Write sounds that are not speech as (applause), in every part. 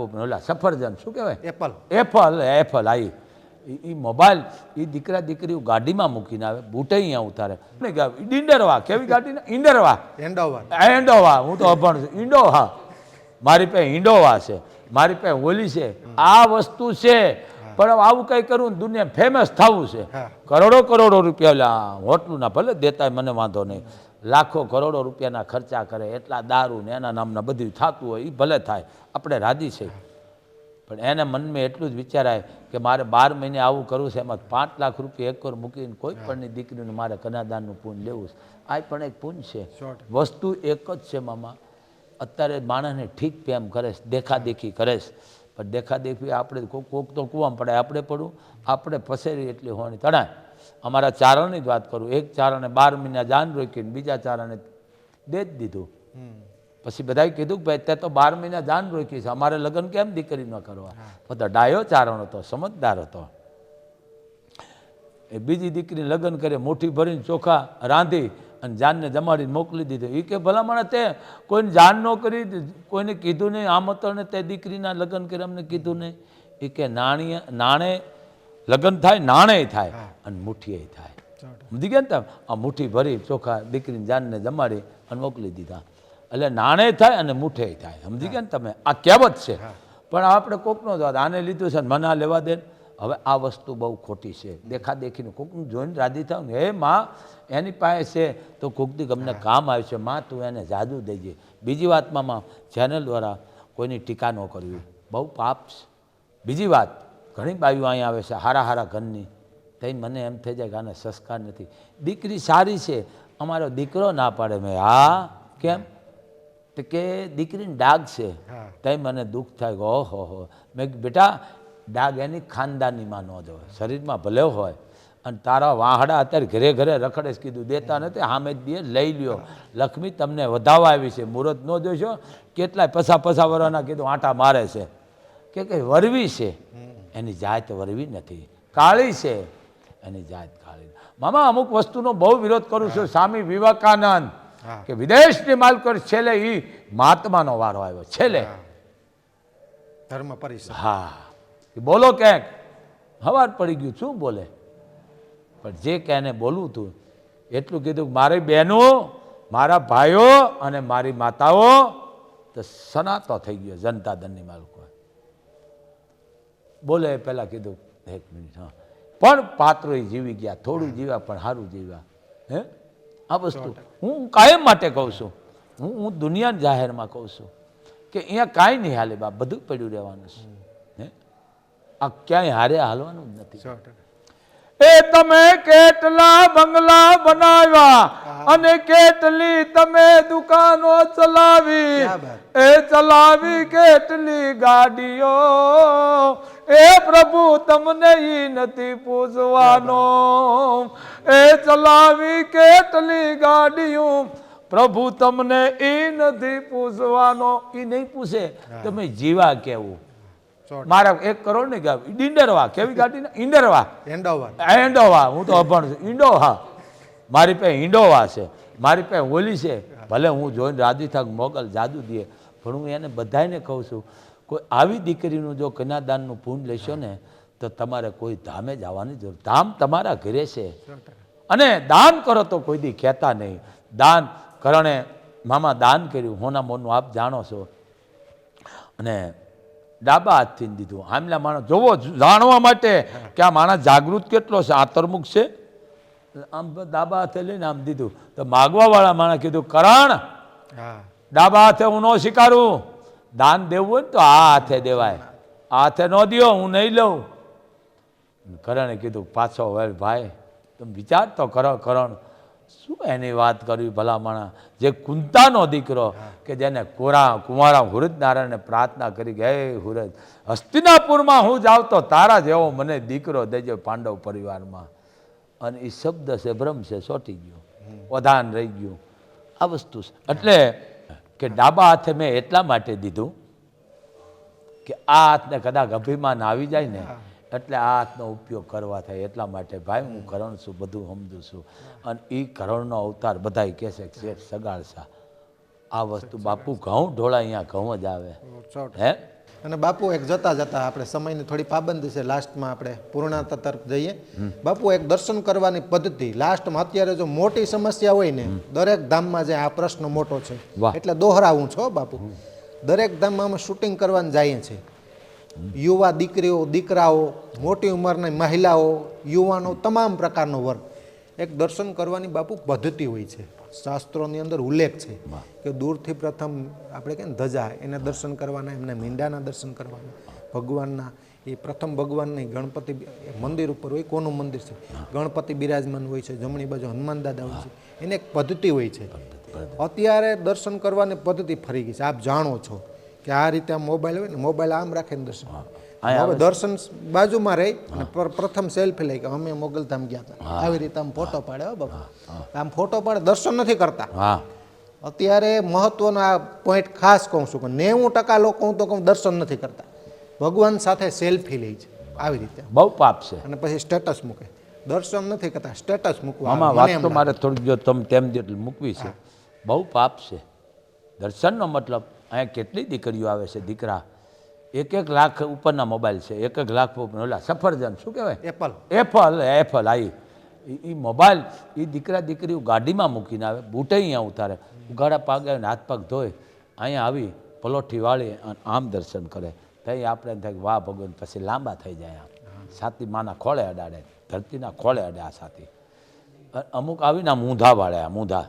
ઓલા સફરજન શું કહેવાય? એપલ. એપલ એપલ આવી એ મોબાઈલ એ દીકરા દીકરીઓ ગાડીમાં મૂકીને આવે બૂટે અહીંયા ઉતારે. ને કેવી ગાડી ઇન્ડરવા એન્ડોવા એન્ડોવા હું તો અભણ છું. ઇન્ડોવા મારી પાસે ઇન્ડોવા છે. મારી પાસે હોલી છે. આ વસ્તુ છે. પણ આવું કંઈ કરવું દુનિયા ફેમસ થવું છે. કરોડો કરોડો રૂપિયા હોટલ ના ભલે દેતા મને વાંધો નહીં. લાખો કરોડો રૂપિયાના ખર્ચા કરે એટલા દારૂ ને એના નામના બધું થતું હોય એ ભલે થાય આપણે રાજી છે. પણ એને મનમાં એટલું જ વિચારાય કે મારે બાર મહિને આવું કરવું છે એમાં પાંચ લાખ રૂપિયા એકર મૂકીને કોઈ પણની દીકરીને મારે કનાદાનનું પૂન લેવું છે. આ પણ એક પૂન છે. વસ્તુ એક જ છે મામા. અત્યારે માણસને ઠીક પ્રેમ કરે છે દેખાદેખી કરે છે. પણ દેખાદેખી આપણે કોક કોક તો કૂવામાં પડે આપણે પડવું આપણે પસેરી એટલી હોવાની તણાય અમારા ચારણની જ વાત કરું. એક ચારણે બાર મહિના જાન રોકીને બીજા ચારણે દે જ દીધું. પછી બધાએ કીધું કે ભાઈ તે તો બાર મહિના જાન રોકી છે. અમારે લગ્ન કેમ દીકરી ન કરવા? બધા ડાયો ચારણ હતો સમજદાર હતો. એ બીજી દીકરી લગ્ન કરે મુઠ્ઠી ભરીને ચોખા રાંધી અને જાનને જમાડીને મોકલી દીધું. એ કે ભલામણ તે કોઈને જાન ન કરી કોઈને કીધું નહીં આમ હતો ને તે દીકરીના લગ્ન કરે અમને કીધું નહીં. એ કે નાણીએ નાણે લગ્ન થાય નાણે થાય અને મુઠ્ઠીએ થાય. સમજી ગયા ને તમે? આ મુઠ્ઠી ભરી ચોખા દીકરીને જાનને જમાડી અને મોકલી દીધા. એટલે નાણે થાય અને મુઠ્ઠે થાય. સમજી ગયા ને તમે? આ કહેવત છે. પણ આપણે કોકનો જ આને લીધું છે મને આ લેવા દે હવે આ વસ્તુ બહુ ખોટી છે. દેખા દેખીને કોકનું જોઈને રાજી થાવ હે માં એની પાસે છે તો કોકથી ગમને કામ આવે છે. માં તું એને જાદુ દેજે. બીજી વાતમાં માં ચેનલ દ્વારા કોઈની ટીકા ન કરવી. બહુ પાપ છે. બીજી વાત ઘણી બાઈઓ અહીંયા આવે છે હારા હારા ઘરની. તઈ મને એમ થઈ જાય કે આને સંસ્કાર નથી. દીકરી સારી છે અમારો દીકરો ના પાડે. મેં હા કેમ? તો કે દીકરીને ડાઘ છે. તઈ મને દુઃખ થાય કે ઓહો હો. મેં બેટા ડાઘ એની ખાનદાનીમાં ન જોવે. શરીરમાં ભલે હોય અને તારા વાહડા અત્યારે ઘરે ઘરે રખડે કીધું દેતા નથી જ દે લઈ લ્યો. લક્ષ્મી તમને વધાવવા આવી છે. મુહૂર્ત ન જોઈશો કેટલાય પસા પસા વરવાના કીધું આંટા મારે છે. કે કંઈ વરવી છે. એની જાત વરવી નથી. કાળી છે એની જાત કાળી મામા અમુક વસ્તુનો બહુ વિરોધ કરું છું. સ્વામી વિવેકાનંદ કે વિદેશની માલકર છેલ્લે એ મહાત્માનો વારો આવ્યો. છેલ્લે. ધર્મ પરિષદ. હા. બોલો ક્યાંક. હવાર પડી ગયું. શું બોલે? પણ જે કે એને બોલવું હતું એટલું કીધું મારી બહેનો મારા ભાઈઓ અને મારી માતાઓ તો સનાતો થઈ ગયો જનતા દળની માલકો બોલે પહેલાં કીધું એક મિનિટ હા. પણ પાત્રો જીવી ગયા થોડું જીવ્યા પણ સારું જીવ્યા. હે? આ વસ્તુ. હું કાયમ માટે કહું છું હું હું દુનિયા જાહેરમાં કહું છું કે અહીંયા કાંઈ નહીં હાલે બા બધું પડ્યું રહેવાનું છે. હે? આ ક્યાંય હારે હાલવાનું જ નથી. એ તમે કેટલા બંગલા બનાવ્યા અને કેટલી તમે દુકાનો ચલાવી? એ ચલાવી કેટલી ગાડીઓ? એ પ્રભુ તમને ઈ નથી પૂછવાનો એ ચલાવી કેટલી ગાડીઓ. પ્રભુ તમને ઈ નથી પૂછવાનો ઈ નહીં પૂછે. તમે જીવા કેવું. મારા એક કરોડ ને ગાવ ઈંડરવા કેવી ગાડી ને? ઈંડરવા. એન્ડોવા ઇન્ડોવા હું તો અભણ છું. ઇન્ડોવા મારી પાસે ઇન્ડોવા છે. મારી પાસે હોલી છે. ભલે હું જોઈને રાજી થાક મોગલ જાદુ દે. પણ હું એને બધાને કહું છું કોઈ આવી દીકરીનું જો કન્યાદાનનું પૂન લેશો ને તો તમારે કોઈ ધામે જવાની જરૂર. ધામ તમારા ઘરે છે. અને દાન કરો તો કોઈ દી કહેતા નહીં. દાન કરણે મામા દાન કર્યું. હોના મોનું આપ જાણો છો. અને ડાબા હાથથી દીધું. આમલા માણસ જોવો જાણવા માટે કે આ માણસ જાગૃત કેટલો છે આંતરમુખ છે? આમ ડાબા હાથે લઈને આમ દીધું. તો માગવાવાળા માણસ કીધું કરણ ડાબા હાથે હું ન સ્વીકારું દાન દેવું હોય ને તો આ હાથે દેવાય. આ હાથે ન દ્યો હું નહીં લઉં. કરણે કીધું પાછો હવે ભાઈ તમે વિચાર તો કરો કરણ શું એની વાત કરવી ભલામણા જે કુંતાનો દીકરો કે જેને કોરા કુંવારા હુરજ નારાયણને પ્રાર્થના કરી કે હે હુરજ હસ્તિનાપુરમાં હું જાઉં તો તારા જેવો મને દીકરો દેજો પાંડવ પરિવારમાં. અને એ શબ્દ છે ભ્રમ છે સોટી ગયો. વધાન રહી ગયું. આ વસ્તુ છે. એટલે કે ડાબા હાથે મેં એટલા માટે દીધું કે આ હાથને કદાચ અભિમાન આવી જાય ને એટલે આ હાથનો ઉપયોગ કરવા થાય એટલા માટે ભાઈ હું કરણ છું બધું સમજુ છું. અને એ કરણનો અવતાર બધા કહે છે કે શેઠ સગાડશા. આ વસ્તુ બાપુ ઘઉં ઢોળા અહીંયા ઘઉં જ આવે. હે? અને બાપુ એક જતા જતા આપણે સમયની થોડી પાબંદી છે લાસ્ટમાં આપણે પૂર્ણતા તરફ જઈએ. બાપુ એક દર્શન કરવાની પદ્ધતિ લાસ્ટમાં અત્યારે જો મોટી સમસ્યા હોય ને દરેક ધામમાં જે આ પ્રશ્ન મોટો છે. એટલે દોહરાવું છો બાપુ. દરેક ધામમાં અમે શૂટિંગ કરવાનું જઈએ છીએ. યુવા દીકરીઓ દીકરાઓ મોટી ઉંમરની મહિલાઓ યુવાનો તમામ પ્રકારનો વર્ગ. એક દર્શન કરવાની બાપુ પદ્ધતિ હોય છે. શાસ્ત્રોની અંદર ઉલ્લેખ છે કે દૂરથી પ્રથમ આપણે કે ધજા એને દર્શન કરવાના એમને મીંડાના દર્શન કરવાના. ભગવાનના એ પ્રથમ ભગવાનની ગણપતિ મંદિર ઉપર હોય કોનું મંદિર છે? ગણપતિ બિરાજમાન હોય છે જમણી બાજુ હનુમાન દાદા હોય છે. એને એક પદ્ધતિ હોય છે. અત્યારે દર્શન કરવાની પદ્ધતિ ફરી ગઈ છે. આપ જાણો છો કે આ રીતે મોબાઈલ હોય ને મોબાઈલ આમ રાખીને દર્શન હવે દર્શન બાજુમાં રહી અને પ્રથમ સેલ્ફી લઈ કે અમે મોગલધામ ગયા હતા. આવી રીતે આમ ફોટો પાડે હો બાપા. આમ ફોટો પાડે દર્શન નથી કરતા. હા. અત્યારે મહત્વનો આ પોઈન્ટ ખાસ કહું છું કે નેવું ટકા લોકો હું તો કહું દર્શન નથી કરતા. ભગવાન સાથે સેલ્ફી લે છે આવી રીતે. બહુ પાપ છે. અને પછી સ્ટેટસ મૂકે. દર્શન નથી કરતા સ્ટેટસ મૂકવા આમાં વાત તો. મારે થોડીક જો તમે તેમ જેટલી મૂકવી છે. બહુ પાપ છે. દર્શનનો મતલબ અહીંયા કેટલી દીકરીઓ આવે છે દીકરા? એક એક લાખ ઉપરના મોબાઈલ છે એક એક લાખ ઉપર ઓલા સફરજન શું કહેવાય? એપલ એપલ એપલ આવી એ મોબાઈલ એ દીકરા દીકરીઓ ગાડીમાં મૂકીને આવે બૂટે અહીંયા ઉતારે. ઉગાડા પાગ આવીને હાથ પગ ધોઈ અહીંયા આવી પલોઠી વાળી અને આમ દર્શન કરે. ત્યાં આપણે એમ થાય કે વાહ ભગવાન પછી લાંબા થઈ જાય આમ. છાતી માના ખોળે અડાડે ધરતીના ખોળે અડે આ સાથી અમુક આવીને આ મૂંધા વાળે આ મૂંધા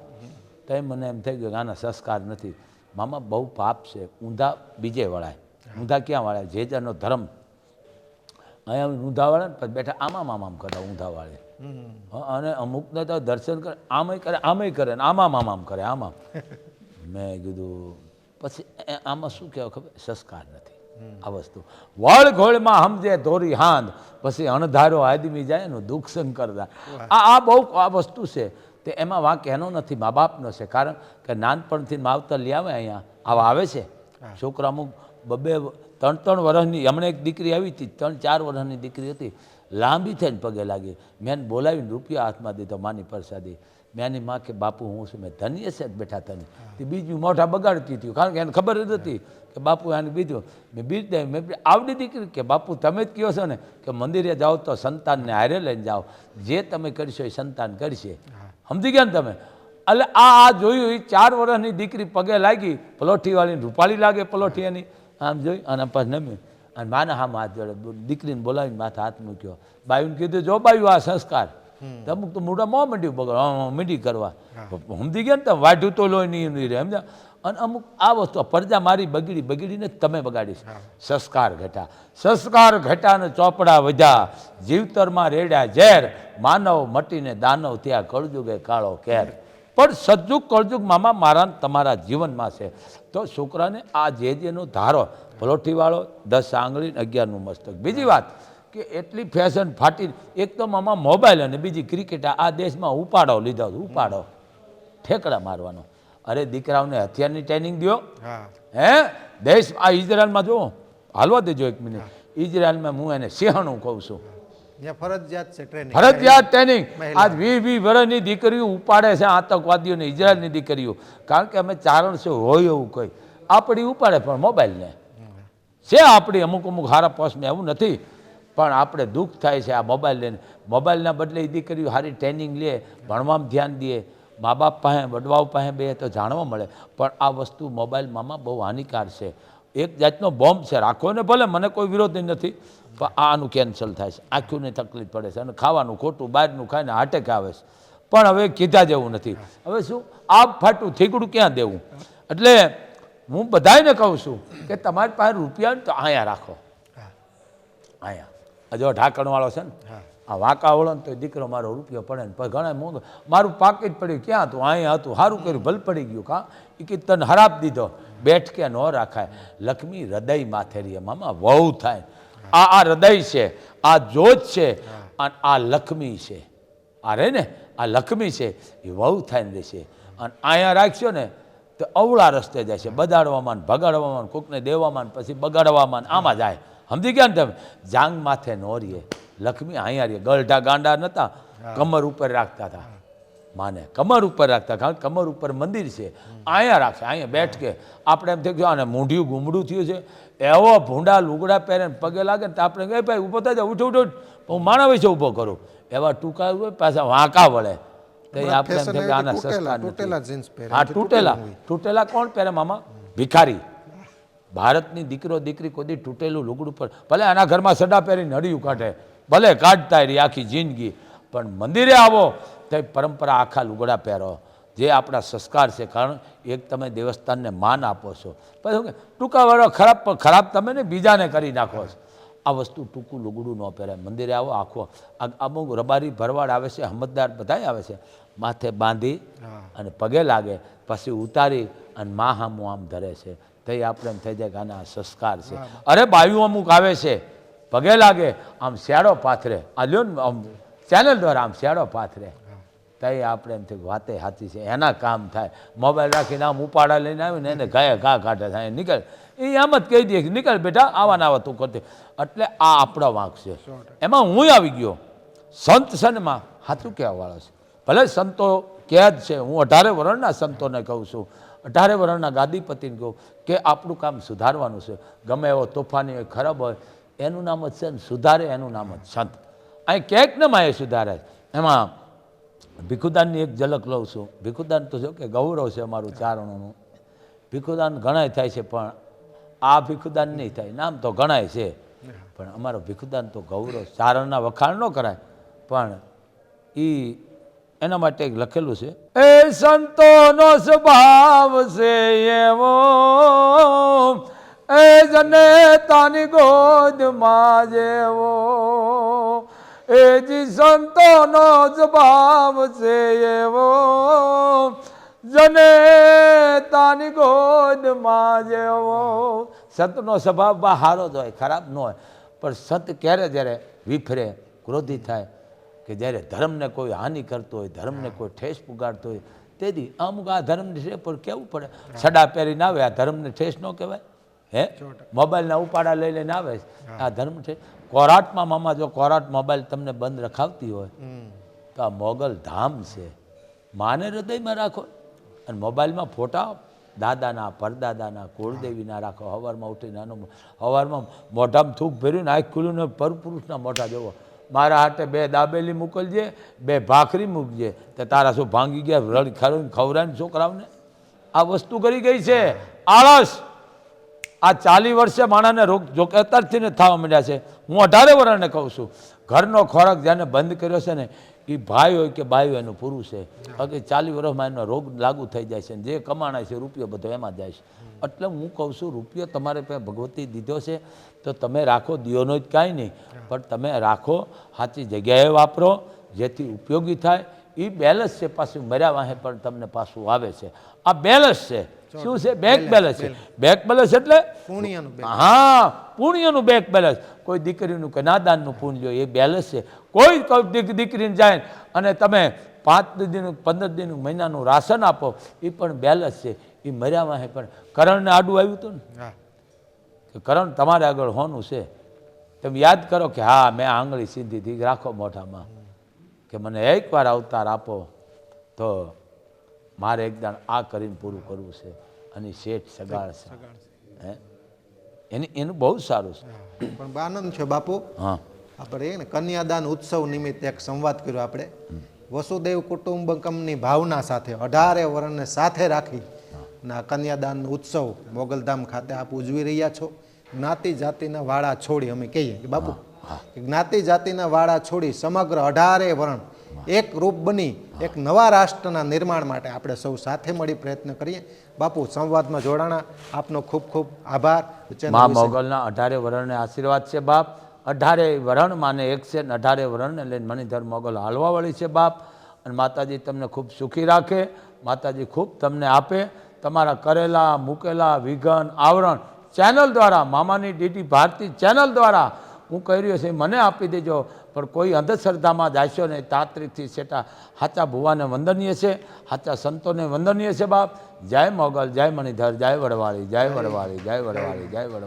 ત્યાં મને એમ થઈ ગયું કે આના સંસ્કાર નથી. મામા બહુ પાપ છે ઊંધા બીજે વળાય. ઊંધા ક્યાં વળાય જે જેનો ધર્મ. અહીંયા ઊંધા વાળે ને પછી બેઠા આમામ આમામ કરતા ઊંધા વાળે હા, અને અમુકને તો દર્શન કરે આમય કરે આમાંય કરે ને આમામ આમામ કરે આમામ (laughs) મેં કીધું પછી આમાં શું કહેવાય ખબર? સંસ્કાર નથી. આ વસ્તુ. વળ ઘોળમાં સમજે ધોરી હાંદ પછી અણધારો આદમી જાય ને દુઃખ શંકર દા આ આ બહુ આ વસ્તુ છે. તે એમાં વાંક એનો નથી મા બાપનો છે. કારણ કે નાનપણથી માવતર લઈ આવે અહીંયા. આવા આવે છે. છોકરા અમુક બબે ત્રણ ત્રણ વર્ષની હમણાં એક દીકરી આવી હતી ત્રણ ચાર વર્ષની દીકરી હતી. લાંબી થઈને પગે લાગી. મેં બોલાવીને રૂપિયા હાથમાં દીધો માની પ્રસાદી. મેં એની માં કે બાપુ હું છું મેં ધન્ય છે જ બેઠા તને. તે બીજું મોઢા બગાડતી હતી. કારણ કે એને ખબર જ હતી કે બાપુ એને બીજું. મેં બીજ દે મેં આવડી દીકરી કે બાપુ તમે જ કહો છો ને કે મંદિરે જાઓ તો સંતાનને હારે લઈને જાઓ. જે તમે કરશો એ સંતાન કરશે. સમજી ગયા ને તમે? એટલે આ આ જોયું એ ચાર વર્ષની દીકરી પગે લાગી. પલોઠીવાળીને રૂપાળી લાગે પલોઠી એની. આમ જોઈ અને પછી નમ્યું. અને માના હામ હાથ જોડે દીકરીને બોલાવીને માથે હાથ મૂક્યો. બાયુને કીધું જો બાયુ આ સંસ્કાર. અમુક તો મોટા મોં મીંડ્યું બગડ મીંડી કરવા. સમજી ગયા ને તમે વાઢ્યું તો લોહી નહીં નહીં રહે સમજ્યા? અને અમુક આ વસ્તુ પરજા પડદા મારી બગડી બગડીને તમે બગાડીશ. સંસ્કાર ઘટા. સંસ્કાર ઘટા ને ચોપડા વધ્યા. જીવતરમાં રેડ્યા ઝેર. માનવ મટીને દાનવ ત્યાં કળજુગે કાળો કેર. પણ સજ્જુગ કળજુગ મામા મારા તમારા જીવનમાં છે. તો છોકરાને આ જે જેનો ધારો પલોઠીવાળો દસ આંગળી ને અગિયારનું મસ્તક. બીજી વાત કે એટલી ફેશન ફાટી એક તો મામા મોબાઈલ અને બીજી ક્રિકેટ આ દેશમાં ઉપાડો લીધો ઉપાડો. ઠેકડા મારવાનો. અરે દીકરાઓને હથિયારની ટ્રેનિંગ દો હા. હે? દેશ આ ઇઝરાયલમાં જુઓ. હાલવા દેજો એક મિનિટ. ઇઝરાયલમાં હું એને સિંહણું કહું છું. ફરજિયાત ટ્રેનિંગ. આજ વી વીસ વર્ષની દીકરીઓ ઉપાડે છે આતંકવાદીઓને ઇઝરાયલની દીકરીઓ. કારણ કે અમે ચારણ છે હોય એવું કોઈ. આપણી ઉપાડે પણ મોબાઈલને. છે આપણી અમુક અમુક હારા પોસ્ટમાં એવું નથી. પણ આપણે દુઃખ થાય છે આ મોબાઈલ લઈને મોબાઈલના બદલે દીકરીઓ સારી ટ્રેનિંગ લે ભણવામાં ધ્યાન દે. મા બાપ પાસે વડવાઓ પાસે બે તો જાણવા મળે. પણ આ વસ્તુ મોબાઈલમાં બહુ હાનિકાર છે. એક જાતનો બોમ્બ છે રાખો ને ભલે મને કોઈ વિરોધ નથી પણ આનું કેન્સલ થાય છે. આંખોને તકલીફ પડે છે અને ખાવાનું ખોટું બહારનું ખાઈને હાટેક આવે છે. પણ હવે કીધા જેવું નથી. હવે શું? આ ફાટું થીગડું ક્યાં દેવું? એટલે હું બધાને કહું છું કે તમારી પાસે રૂપિયા ને તો અહીંયા રાખો. અહીંયા. હજુ જો ઢાંકણવાળો છે ને હા. આ વાંકા વળો તો દીકરો મારો રૂપિયો પડે ને ઘણા મોંઘો. મારું પાકીટ પડ્યું ક્યાં હતું? અહીંયા હતું. સારું કર્યું ભલ પડી ગયું કાં? એ કે તને હરાપ દીધો. બેઠ કે ન રાખાય. લક્ષ્મી હૃદય માથે રહીએ મામા વહુ થાય. આ આ હૃદય છે. આ જોત છે. અને આ લક્ષ્મી છે. આ રે ને? આ લક્ષ્મી છે. એ વહુ થઈને રહેશે અને અહીંયા રાખશો ને તો અવળા રસ્તે જાય છે. બગાડવામાં ને ભગાડવામાં કોકને દેવામાં પછી બગાડવામાં આમાં જાય. સમજી ગયા ને તમે? જાંગ માથે નો રહીએ લક્ષ્મી અહીંયા રહીએ ગલઢા ગાંડા નહોતા કમર ઉપર રાખતા હતા. માને કમર ઉપર રાખતા કારણ કમર ઉપર મંદિર છે. અહીંયા રાખશે અહીંયા બેઠ કે. આપણે એમ થઈ ગયું આને મૂંઢિયું ગુમડું થયું છે એવો ભૂંડા લુગડા પહેરે પગે લાગે તો આપણે કહે ભાઈ ઊભો થઈ જાય ઉઠો ઉઠ હું માણા વિશે ઊભો કરું. એવા ટૂંકા હોય પાછા વાંકા વળે. તો આપણે એમ થાય કે આના પહેરે. હા તૂટેલા તૂટેલા. કોણ પહેરે મામા? ભિખારી. ભારતની દીકરો દીકરી કોદી તૂટેલું લુગડું પર ભલે આના ઘરમાં સડા પહેરીને હડિયું કાઢે. ભલે કાઢતા રહી આખી જિંદગી પણ મંદિરે આવો તો પરંપરા આખા લુગડા પહેરો. જે આપણા સંસ્કાર છે કારણ એક તમે દેવસ્થાનને માન આપો છો. પછી ટૂંકાવાળો ખરાબ પણ ખરાબ તમે ને બીજાને કરી નાખો છો. આ વસ્તુ ટૂંકું લુગડું ન પહેરાય. મંદિરે આવો આખો આ અમુક રબારી ભરવાડ આવે છે હમતદાર બધાય આવે છે. માથે બાંધી અને પગે લાગે પછી ઉતારી અને મા હામું આમ ધરે છે. તો આપણે એમ થઈ જાય કે આના સંસ્કાર છે. અરે બાયું અમુક આવે છે. પગે લાગે આમ શિયાળો પાથરે. આ લ્યો ને આમ ચેનલ દ્વારા આમ શિયાળો પાથરે. તઈ આપણે એમ થયું વાતે સાચી છે એના કામ થાય. મોબાઈલ રાખીને આમ ઉપાડા લઈને આવીને ને એને ગાય ઘા કાઢે થાય. નીકળ. એ આમ જ કહી દે કે નીકળ બેટા આવા ના આવા તું કરતી. એટલે આ આપણો વાંક છે. એમાં હું આવી ગયો. સંત સનમાં હાથું કહેવા વાળો છે. ભલે સંતો કેદ જ છે હું અઢારે વર્ણના સંતોને કહું છું. અઢારે વર્ણના ગાદીપતિને કહું કે આપણું કામ સુધારવાનું છે. ગમે એવો તોફાની હોય ખરાબ હોય એનું નામ જ છે ને સુધારે એનું નામ જ સંત અહીં ક્યાંક ને માં સુધારે એમાં ભીખુદાનની એક ઝલક લઉં છું. ભીખુદાન તો જો કે ગૌરવ છે અમારું ચારણોનું. ભીખુદાન ઘણાય થાય છે, પણ આ ભીખુદાન નહીં થાય. નામ તો ઘણાય છે. પણ અમારો ભીખુદાન તો ગૌરવ ચારણના વખાણ ન કરાય. પણ એ એના માટે એક લખેલું છે, એ સંતોનો સ્વભાવ છે એવો એ જને તાની ગોદમાં જેવો. એ જી સંતોનો સ્વભાવ છે એવો. જને તાની ગોદમાં જેવો. સંતનો સ્વભાવ બા સારો જ હોય, ખરાબ ન હોય. પણ સંત ક્યારે જ્યારે વિફરે ક્રોધી થાય કે જ્યારે ધર્મને કોઈ હાનિ કરતો હોય, ધર્મને કોઈ ઠેસ પુગાડતો હોય, તેથી અમુક આ ધર્મ છે પણ કેવું પડે? સડા પહેરીને આવે, આ ધર્મને ઠેસ ન કહેવાય? હે? મોબાઈલના ઉપાડા લઈ લઈને આવે છે. આ ધર્મ છે. કોરાટમાં મામા જો કોરાટ મોબાઈલ તમને બંધ રખાવતી હોય તો આ મોગલ ધામ છે. માને હૃદયમાં રાખો. અને મોબાઈલમાં ફોટા દાદાના પરદાદાના કુળદેવીના રાખો. હવારમાં ઉઠીને નાનો હવારમાં મોઢામાં થૂક ભર્યું ને આંખ ખુલ્યું ને પરપુરુષના મોઢા જોવો. મારા હાથે બે દાબેલી મોકલજે બે ભાખરી મૂકજે. તો તારા શું ભાંગી ગયા રડ ખરું ખવડાવીને છોકરાઓને? આ વસ્તુ કરી ગઈ છે. આળસ. આ ચાલી વર્ષે માણસને રોગ જો કે અત્યારથી ને થવા માંડ્યા છે. હું અઢારે વર્ષને કહું છું. ઘરનો ખોરાક જેને બંધ કર્યો છે ને, એ ભાઈ હોય કે બાઈ હોય એનું પૂરું છે. બાકી ચાલી વર્ષમાં એનો રોગ લાગુ થઈ જાય છે જે કમાણાય છે, રૂપિયો બધો એમાં જાય છે. એટલે હું કહું છું, રૂપિયો તમારે પાસે ભગવતી દીધો છે, તો તમે રાખો, દિયોનો જ કાંઈ નહીં. પણ તમે રાખો, સાચી જગ્યાએ વાપરો, જેથી ઉપયોગી થાય. એ બેલેન્સ છે પાછું મર્યા વાહે પણ તમને પાછું આવે છે. આ બેલેન્સ છે. શું છે? બેંક બેલેન્સ છે. બેંક બેલેન્સ એટલે પુણ્યનું હા પુણ્યનું બેંક બેલેન્સ. કોઈ દીકરીનું કે નાદાનનું પુણ્ય એ બેલેન્સ છે. કોઈ કોઈ દીક- દીકરીને જાય અને તમે પાંચ દિનનું પંદર દિનનું મહિનાનું રાશન આપો એ પણ બેલેન્સ છે. એ મર્યા હે પણ કરણને આડું આવ્યું હતું ને? કે કરણ તમારે આગળ હોનું છે. તમે યાદ કરો કે હા મેં આંગળી સીધી થી રાખો મોઢામાં. કે મને એકવાર અવતાર આપો તો મારે એકદમ આ કરીને પૂરું કરવું છે. અને શેઠ સગાળ છે. હે? એની એનું બહુ સારું છે. પણ આનંદ છે બાપુ? હા. આપણે ને કન્યાદાન ઉત્સવ નિમિત્તે એક સંવાદ કર્યો આપણે. વસુદેવ કુટુંબકમની ભાવના સાથે અઢારે વર્ણને સાથે રાખી ના કન્યાદાન ઉત્સવ મોગલધામ ખાતે આપ ઉજવી રહ્યા છો. જ્ઞાતિ જાતિના વાળા છોડી અમે કહીએ. કે બાપુ? જ્ઞાતિ જાતિના વાળા છોડી સમગ્ર અઢારે વર્ણ એક રૂપ બની એક નવા રાષ્ટ્રના નિર્માણ માટે આપણે સૌ સાથે મળી પ્રયત્ન કરીએ. બાપુ સંવાદમાં જોડાણા. આપનો ખૂબ ખૂબ આભાર. મા મોગલના અઢારે વરણને આશીર્વાદ છે બાપ. અઢારે વરણ માને એક છે ને અઢારે વરણને લઈને મણિધર મોગલ હાલવાવાળી છે બાપ. અને માતાજી તમને ખૂબ સુખી રાખે. માતાજી ખૂબ તમને આપે. તમારા કરેલા મૂકેલા વિઘન આવરણ ચેનલ દ્વારા મામાની ડીટી ભારતી ચેનલ દ્વારા હું કહી રહ્યો છું મને આપી દેજો. પણ કોઈ અંધશ્રદ્ધામાં જાશો ને તાત્રિકથી સેટા સાચા ભુવાને વંદનીય છે, સાચા સંતોને વંદનીય છે બાપ. જય મોગલ, જય મણિધર, જય વડવાળી જય વડવાળી જય વડવાળી જય વડવાળી.